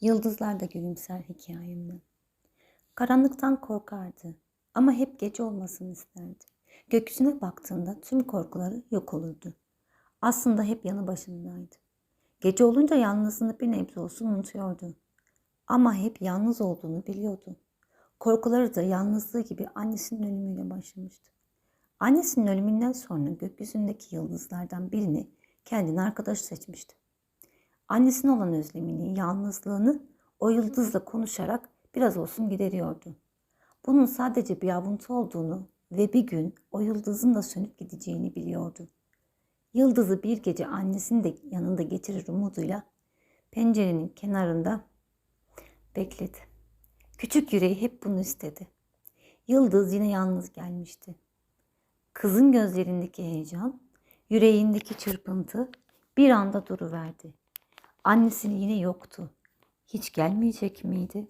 Yıldızlar da gülümser hikayemden. Karanlıktan korkardı ama hep gece olmasını isterdi. Gökyüzüne baktığında tüm korkuları yok olurdu. Aslında hep yanı başındaydı. Gece olunca yalnızlığını bir nebze olsun unutuyordu. Ama hep yalnız olduğunu biliyordu. Korkuları da yalnızlığı gibi annesinin ölümüyle başlamıştı. Annesinin ölümünden sonra gökyüzündeki yıldızlardan birini kendine arkadaş seçmişti. Annesine olan özlemini, yalnızlığını o yıldızla konuşarak biraz olsun gideriyordu. Bunun sadece bir avuntu olduğunu ve bir gün o yıldızın da sönüp gideceğini biliyordu. Yıldızı bir gece annesinin de yanında getirir umuduyla pencerenin kenarında bekledi. Küçük yüreği hep bunu istedi. Yıldız yine yalnız gelmişti. Kızın gözlerindeki heyecan, yüreğindeki çırpıntı bir anda duruverdi. Annesini yine yoktu. Hiç gelmeyecek miydi?